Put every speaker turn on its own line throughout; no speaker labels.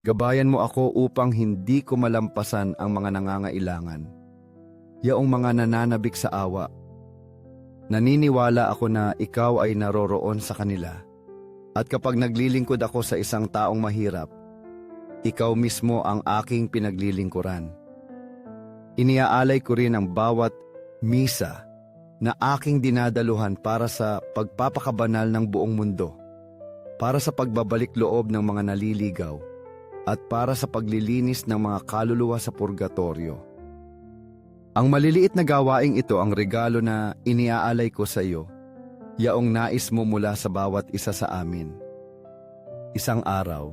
Gabayan mo ako upang hindi ko malampasan ang mga nangangailangan. Yaong mga nananabik sa awa. Naniniwala ako na ikaw ay naroroon sa kanila. At kapag naglilingkod ako sa isang taong mahirap, ikaw mismo ang aking pinaglilingkuran. Iniaalay ko rin ang bawat misa na aking dinadaluhan para sa pagpapakabanal ng buong mundo, para sa pagbabalik loob ng mga naliligaw, at para sa paglilinis ng mga kaluluwa sa purgatorio. Ang maliliit na gawaing ito ang regalo na iniaalay ko sa iyo, yaong nais mo mula sa bawat isa sa amin. Isang araw,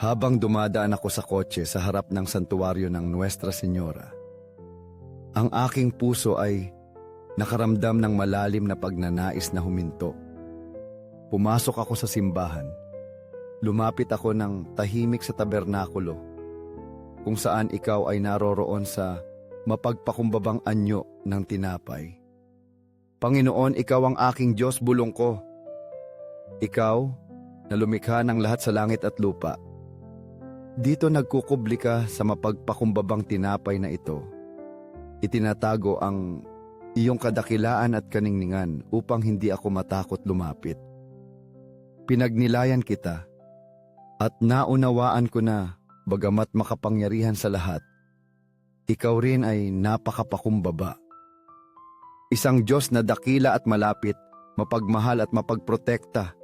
habang dumadaan ako sa kotse sa harap ng santuwaryo ng Nuestra Señora, ang aking puso ay nakaramdam ng malalim na pagnanais na huminto. Pumasok ako sa simbahan. Lumapit ako ng tahimik sa tabernakulo, kung saan ikaw ay naroroon sa mapagpakumbabang anyo ng tinapay. Panginoon, ikaw ang aking Diyos bulong ko. Ikaw na lumikha ng lahat sa langit at lupa. Dito nagkukubli ka sa mapagpakumbabang tinapay na ito. Itinatago ang iyong kadakilaan at kaningningan upang hindi ako matakot lumapit. Pinagnilayan kita at naunawaan ko na bagamat makapangyarihan sa lahat, ikaw rin ay napakapakumbaba. Isang Diyos na dakila at malapit, mapagmahal at mapagprotekta.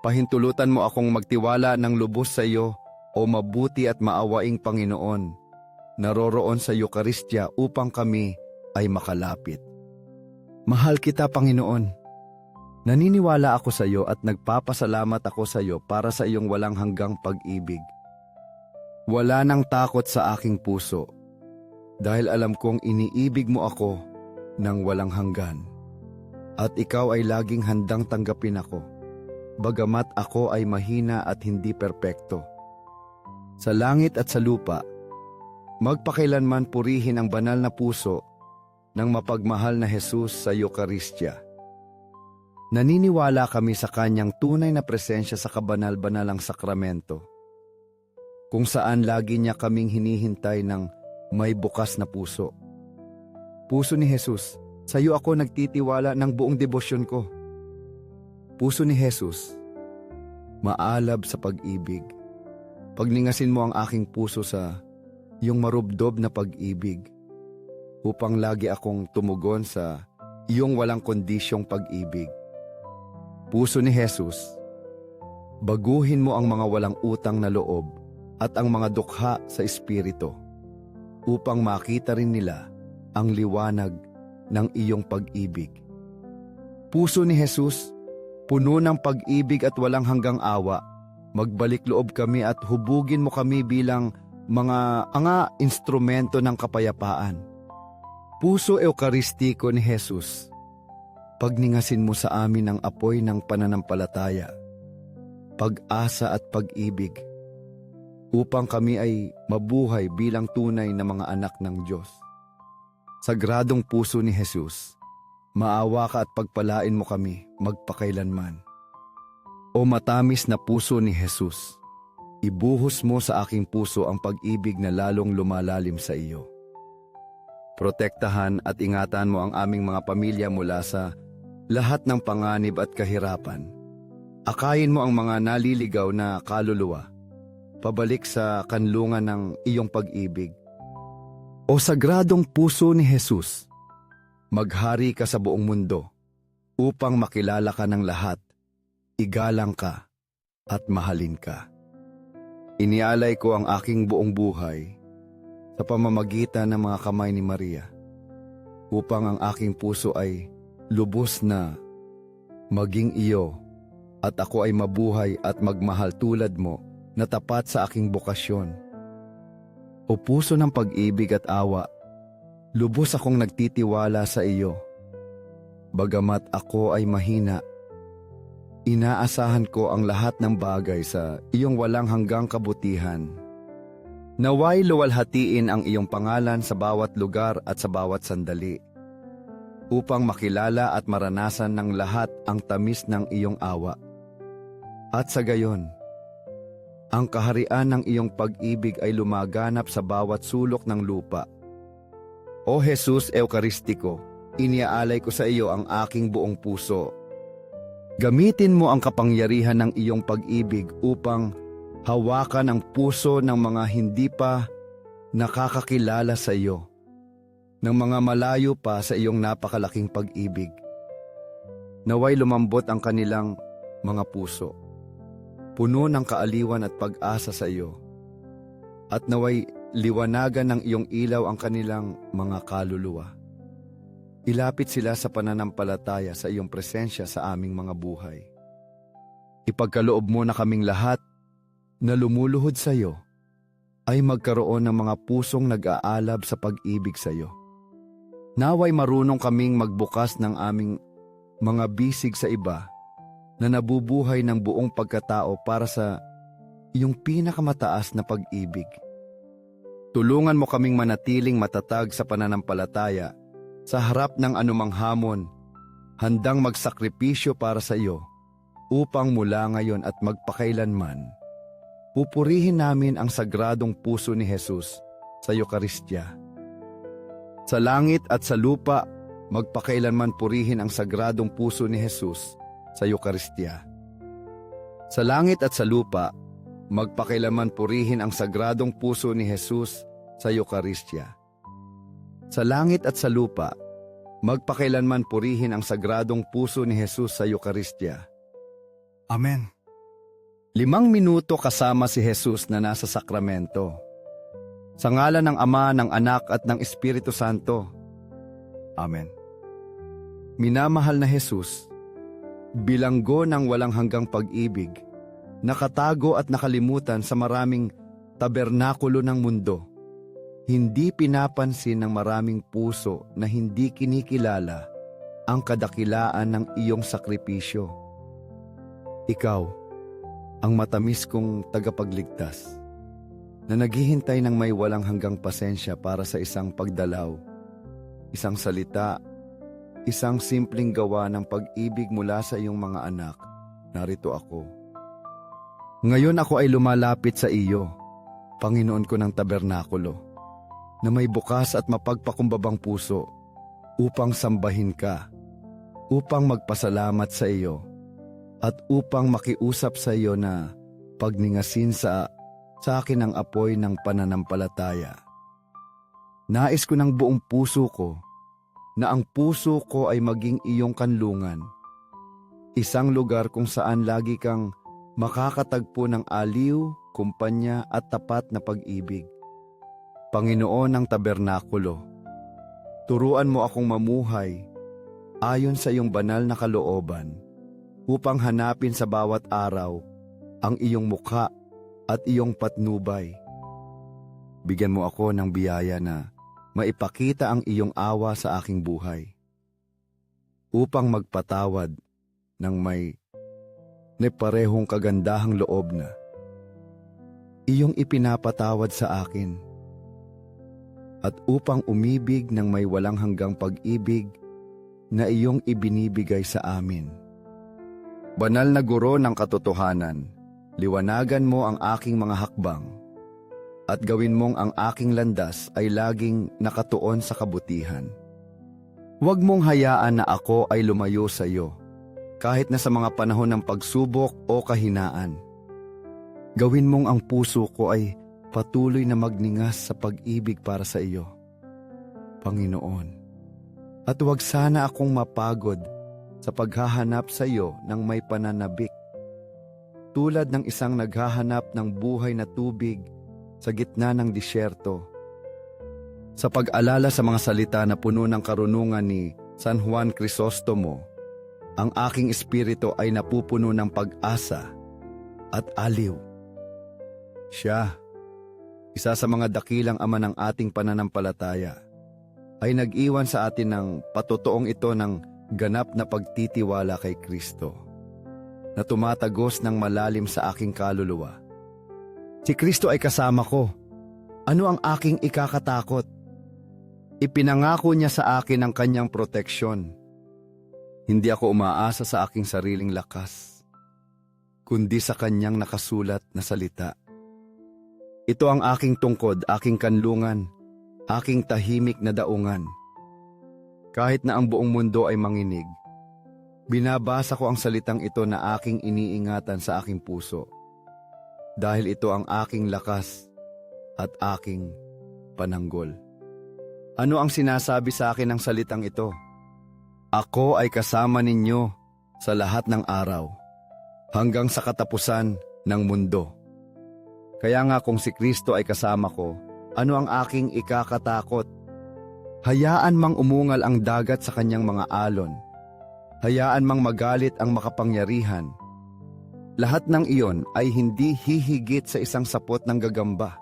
Pahintulutan mo akong magtiwala ng lubos sa iyo o mabuti at maawaing Panginoon. Naroroon sa Eukaristya upang kami ay makalapit. Mahal kita, Panginoon. Naniniwala ako sa iyo at nagpapasalamat ako sa iyo para sa iyong walang hanggang pag-ibig. Wala nang takot sa aking puso dahil alam kong iniibig mo ako ng walang hanggan. At ikaw ay laging handang tanggapin ako, bagamat ako ay mahina at hindi perpekto. Sa langit at sa lupa, magpakailanman purihin ang banal na puso ng mapagmahal na Jesus sa Eukaristya. Naniniwala kami sa kanyang tunay na presensya sa kabanal-banalang sakramento, kung saan lagi niya kaming hinihintay ng may bukas na puso. Puso ni Jesus, sa iyo ako nagtitiwala ng buong debosyon ko. Puso ni Jesus, maalab sa pag-ibig. Pagningasin mo ang aking puso sa iyong marubdob na pag-ibig upang lagi akong tumugon sa iyong walang kondisyong pag-ibig. Puso ni Jesus, baguhin mo ang mga walang utang na loob at ang mga dukha sa espiritu upang makita rin nila ang liwanag ng iyong pag-ibig. Puso ni Jesus, puno ng pag-ibig at walang hanggang awa, magbalik loob kami at hubugin mo kami bilang mga anga instrumento ng kapayapaan. Puso Eukaristiko ni Jesus, pagningasin mo sa amin ang apoy ng pananampalataya, pag-asa at pag-ibig, upang kami ay mabuhay bilang tunay na mga anak ng Diyos. Sagradong puso ni Jesus, maawa ka at pagpalain mo kami magpakailanman. O matamis na puso ni Jesus, ibuhos mo sa aking puso ang pag-ibig na lalong lumalalim sa iyo. Protektahan at ingatan mo ang aming mga pamilya mula sa lahat ng panganib at kahirapan. Akayin mo ang mga naliligaw na kaluluwa, pabalik sa kanlungan ng iyong pag-ibig. O sagradong puso ni Jesus, maghari ka sa buong mundo upang makilala ka ng lahat, igalang ka at mahalin ka. Inialay ko ang aking buong buhay sa pamamagitan ng mga kamay ni Maria upang ang aking puso ay lubos na maging iyo at ako ay mabuhay at magmahal tulad mo na tapat sa aking bokasyon. O puso ng pag-ibig at awa, lubos akong nagtitiwala sa iyo. Bagamat ako ay mahina, inaasahan ko ang lahat ng bagay sa iyong walang hanggang kabutihan. Naway luwalhatiin ang iyong pangalan sa bawat lugar at sa bawat sandali upang makilala at maranasan ng lahat ang tamis ng iyong awa. At sa gayon, Ang kaharian ng iyong pag-ibig ay lumaganap sa bawat sulok ng lupa. O Jesus Eukaristiko, iniaalay ko sa iyo ang aking buong puso. Gamitin mo ang kapangyarihan ng iyong pag-ibig upang hawakan ang puso ng mga hindi pa nakakakilala sa iyo, ng mga malayo pa sa iyong napakalaking pag-ibig. Naway lumambot ang kanilang mga puso, puno ng kaaliwan at pag-asa sa iyo, at naway liwanagan ng iyong ilaw ang kanilang mga kaluluwa. Ilapit sila sa pananampalataya sa iyong presensya sa aming mga buhay. Ipagkaloob mo na kaming lahat na lumuluhod sa iyo ay magkaroon ng mga pusong nag-aalab sa pag-ibig sa iyo. Naway marunong kaming magbukas ng aming mga bisig sa iba na nabubuhay ng buong pagkatao para sa iyong pinakamataas na pag-ibig. Tulungan mo kaming manatiling matatag sa pananampalataya sa harap ng anumang hamon, handang magsakripisyo para sa iyo upang mula ngayon at magpakailanman, pupurihin namin ang sagradong puso ni Jesus sa Eukaristya. Sa langit at sa lupa, magpakailanman purihin ang sagradong puso ni Jesus sa Eukaristya. Sa langit at sa lupa, magpakailanman purihin ang sagradong puso ni Jesus sa Eukaristya. Sa langit at sa lupa, magpakailanman purihin ang sagradong puso ni Jesus sa Eukaristya.
Amen.
Limang minuto kasama si Jesus na nasa sakramento. Sa ngalan ng Ama, ng Anak at ng Espiritu Santo. Amen. Minamahal na Jesus, bilanggo ng walang hanggang pag-ibig, nakatago at nakalimutan sa maraming tabernakulo ng mundo. Hindi pinapansin ng maraming puso na hindi kinikilala ang kadakilaan ng iyong sakripisyo. Ikaw, ang matamis kong tagapagligtas, na naghihintay ng may walang hanggang pasensya para sa isang pagdalaw, isang salita, isang simpleng gawa ng pag-ibig mula sa iyong mga anak, narito ako. Ngayon ako ay lumalapit sa iyo, Panginoon ko ng tabernakulo, na may bukas at mapagpakumbabang puso upang sambahin ka, upang magpasalamat sa iyo, at upang makiusap sa iyo na pagningasin sa, sa akin ang apoy ng pananampalataya. Nais ko ng buong puso ko na ang puso ko ay maging iyong kanlungan, isang lugar kung saan lagi kang makakatagpo ng aliw, kumpanya at tapat na pag-ibig. Panginoon ng tabernakulo, turuan mo akong mamuhay ayon sa iyong banal na kalooban upang hanapin sa bawat araw ang iyong mukha at iyong patnubay. Bigyan mo ako ng biyaya na maipakita ang iyong awa sa aking buhay upang magpatawad ng may na parehong kagandahang loob na iyong ipinapatawad sa akin at upang umibig ng may walang hanggang pag-ibig na iyong ibinibigay sa amin. Banal na guro ng katotohanan, liwanagan mo ang aking mga hakbang at gawin mong ang aking landas ay laging nakatuon sa kabutihan. Huwag mong hayaan na ako ay lumayo sa iyo, kahit na sa mga panahon ng pagsubok o kahinaan. Gawin mong ang puso ko ay patuloy na magningas sa pag-ibig para sa iyo, Panginoon. At huwag sana akong mapagod sa paghahanap sa iyo ng may pananabik. Tulad ng isang naghahanap ng buhay na tubig sa gitna ng disyerto. Sa pag-alala sa mga salita na puno ng karunungan ni San Juan Crisostomo, ang aking espiritu ay napupuno ng pag-asa at aliw. Siya, isa sa mga dakilang ama ng ating pananampalataya, ay nag-iwan sa atin ng patotoong ito ng ganap na pagtitiwala kay Kristo, na tumatagos ng malalim sa aking kaluluwa. Si Kristo ay kasama ko. Ano ang aking ikakatakot? Ipinangako niya sa akin ang kanyang proteksyon. Hindi ako umaasa sa aking sariling lakas, kundi sa kanyang nakasulat na salita. Ito ang aking tungkod, aking kanlungan, aking tahimik na daungan. Kahit na ang buong mundo ay manginig, binabasa ko ang salitang ito na aking iniingatan sa aking puso. Dahil ito ang aking lakas at aking pananggol. Ano ang sinasabi sa akin ng salitang ito? Ako ay kasama ninyo sa lahat ng araw, hanggang sa katapusan ng mundo. Kaya nga kung si Kristo ay kasama ko, ano ang aking ikakatakot? Hayaan mang umungal ang dagat sa kanyang mga alon. Hayaan mang magalit ang makapangyarihan. Lahat ng iyon ay hindi hihigit sa isang sapot ng gagamba.